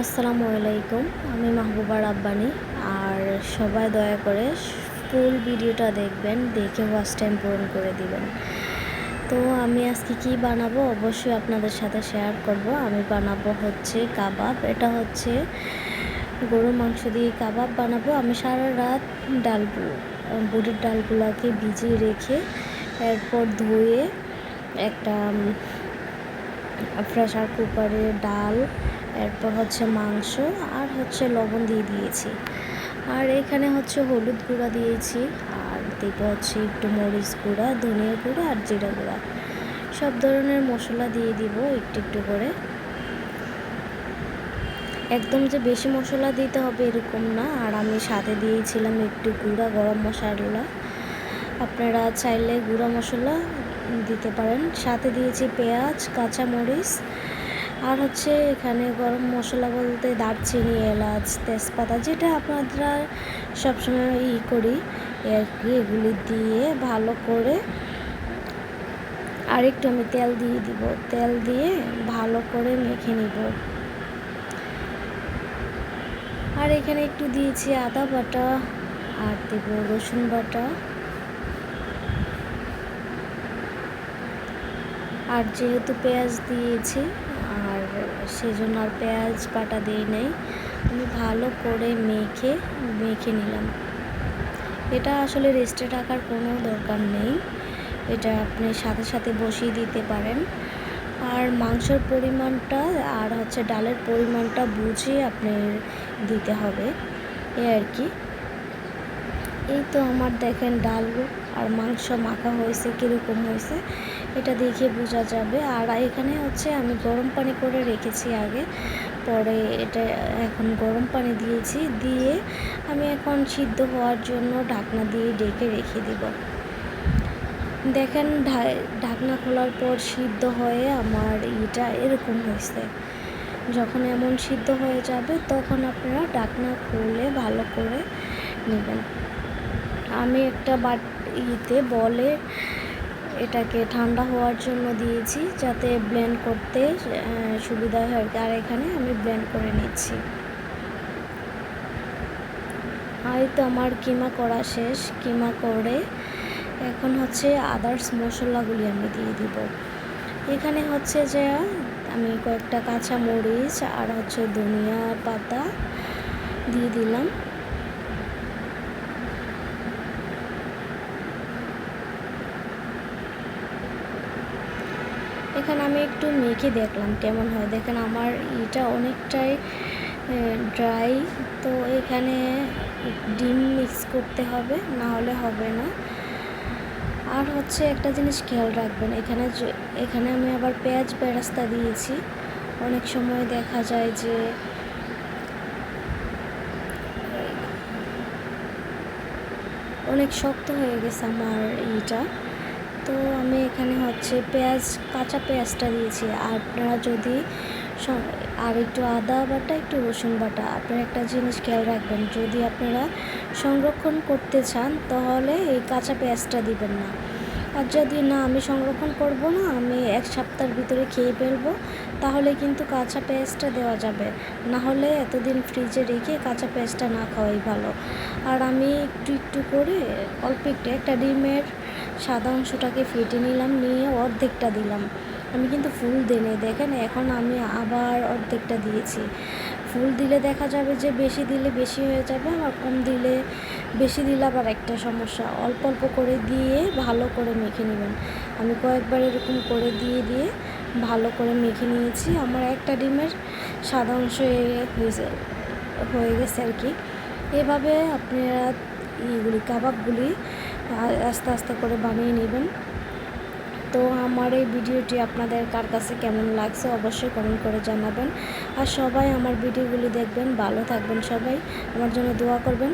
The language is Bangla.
আসসালামু আলাইকুম, আমি মাহবুবা রাব্বানি আর সবাই দয়া করে ফুল ভিডিওটা দেখবেন, দেখে ওয়াচ টাইম পূরণ করে দিবেন। তো আমি আজকে কি বানাবো? অবশ্যই আপনাদের সাথে শেয়ার করব। আমি বানাবো হচ্ছে কাবাব। এটা হচ্ছে গরুর মাংস দিয়ে কাবাব বানাবো। আমি সারা রাত ডাল বুটের ডালগুলোকে ভিজিয়ে রেখে এরপর ধুয়ে একটা প্রেশার কুকারে ডাল, এরপর হচ্ছে মাংস আর হচ্ছে লবণ দিয়ে দিয়েছি। আর এখানে হচ্ছে হলুদ গুঁড়া দিয়েছি আর দেবো হচ্ছে একটু মরিচ গুঁড়া, ধনিয়া গুঁড়া আর জিরা গুঁড়া। সব ধরনের মশলা দিয়ে দিব একটু একটু করে। একদম যে বেশি মশলা দিতে হবে এরকম না, আর আমি সাথে দিয়েছিলাম একটু গুঁড়া, গরম মশলা। আপনারা চাইলে গুঁড়া মশলা দিতে পারেন। সাথে দিয়েছি পেঁয়াজ কাঁচা মরিচ আর হচ্ছে এখানে গরম মশলা বলতে দারচিনি, এলাচ, তেজপাতা যেটা আপনারা সবসময় ই করি। এগুলি দিয়ে ভালো করে আর একটু আমি তেল দিয়ে দিব। তেল দিয়ে ভালো করে মেখে নিব। আর এখানে একটু দিয়েছি আদা বাটা, আর দেব রসুন বাটা। আর যেহেতু পেঁয়াজ দিয়েছি, আর সেজন্য আর পেঁয়াজ বাটা দিই নাই, আমি ভালো করে মেখে মেখে নিলাম। এটা আসলে রেস্টে রাখার কোনো দরকার নেই। এটা আপনি সাথে সাথে বসিয়ে দিতে পারেন। আর মাংসের পরিমাণটা আর হচ্ছে ডালের পরিমাণটা বুঝে আপনি দিতে হবে, এ আর কি। এই তো আমার দেখেন ডাল আর মাংস মাখা হয়েছে, কীরকম হয়েছে, এটা দেখে বোঝা যাবে। আর এখানে হচ্ছে আমি গরম পানি করে রেখেছি আগে, পরে এটা এখন গরম পানি দিয়েছি, দিয়ে আমি এখন সিদ্ধ হওয়ার জন্য ঢাকনা দিয়ে ডেকে রেখে দিব। দেখেন ঢাকনা খোলার পর সিদ্ধ হয়ে আমার ইটা এরকম হয়েছে। যখন এমন সিদ্ধ হয়ে যাবে, তখন আপনারা ঢাকনা খুলে ভালো করে নেবেন। আমি একটা বাট ইতে বলে এটাকে ঠান্ডা হওয়ার জন্য দিয়েছি যাতে ব্লেন্ড করতে সুবিধা হয় আর এখানে আমি ব্লেন্ড করে নিচ্ছি। আর তো আমার কিমা করা শেষ। কিমা করে এখন হচ্ছে আদার্স মশলাগুলি আমি দিয়ে দিব। এখানে হচ্ছে যে আমি কয়েকটা কাঁচা মরিচ আর হচ্ছে ধনিয়া পাতা দিয়ে দিলাম। এখানে আমি একটু মেখে দেখলাম কেমন হয়। দেখেন আমার ইটা অনেকটাই ড্রাই তো এখানে ডিম মিক্স করতে হবে, না হলে হবে না। আর হচ্ছে একটা জিনিস খেয়াল রাখবেন, এখানে এখানে আমি আবার পেঁয়াজ বেরাস্তা দিয়েছি। অনেক সময় দেখা যায় যে, অনেক শক্ত হয়ে গেছে আমার ইটা। তো আমি এখানে হচ্ছে পেঁয়াজ, কাঁচা পেঁয়াজটা দিয়েছি। আপনারা যদি আর একটু আদা বাটা, একটু রসুন বাটা, আপনারা একটা জিনিস খেয়াল রাখবেন, যদি আপনারা সংরক্ষণ করতে চান, তাহলে এই কাঁচা পেঁয়াজটা দিবেন না। আর যদি না, আমি সংরক্ষণ করব না, আমি এক সপ্তাহের ভিতরে খেয়ে ফেলব, তাহলে কিন্তু কাঁচা পেঁয়াজটা দেওয়া যাবে। না হলে এতদিন ফ্রিজে রেখে কাঁচা পেঁয়াজটা না খাওয়াই ভালো। আর আমি একটু একটু করে, অল্প একটু, একটা ডিমের সাদা অংশটাকে ফেটে নিলাম, নিয়ে অর্ধেকটা দিলাম। আমি কিন্তু ফুল দিনে দেখেন এখন আমি আবার অর্ধেকটা দিয়েছি। ফুল দিলে দেখা যাবে যে বেশি দিলে বেশি হয়ে যাবে, আর কম দিলে বেশি দিলে আবার একটা সমস্যা। অল্প অল্প করে দিয়ে ভালো করে মেখে নেবেন। আমি কয়েকবার এরকম করে দিয়ে দিয়ে ভালো করে মেখে নিয়েছি। আমার একটা ডিমের সাদা অংশ হয়ে গেছে আর কি। এভাবে আপনারা ইগুলি, কাবাবগুলি আস্তে আস্তে করে বানিয়ে নেবেন। তো আমার এই ভিডিওটি আপনাদের কার কাছে কেমন লাগছে অবশ্যই কমেন্ট করে জানাবেন। আর সবাই আমার ভিডিওগুলি দেখবেন, ভালো থাকবেন সবাই। আমার জন্য দোয়া করবেন।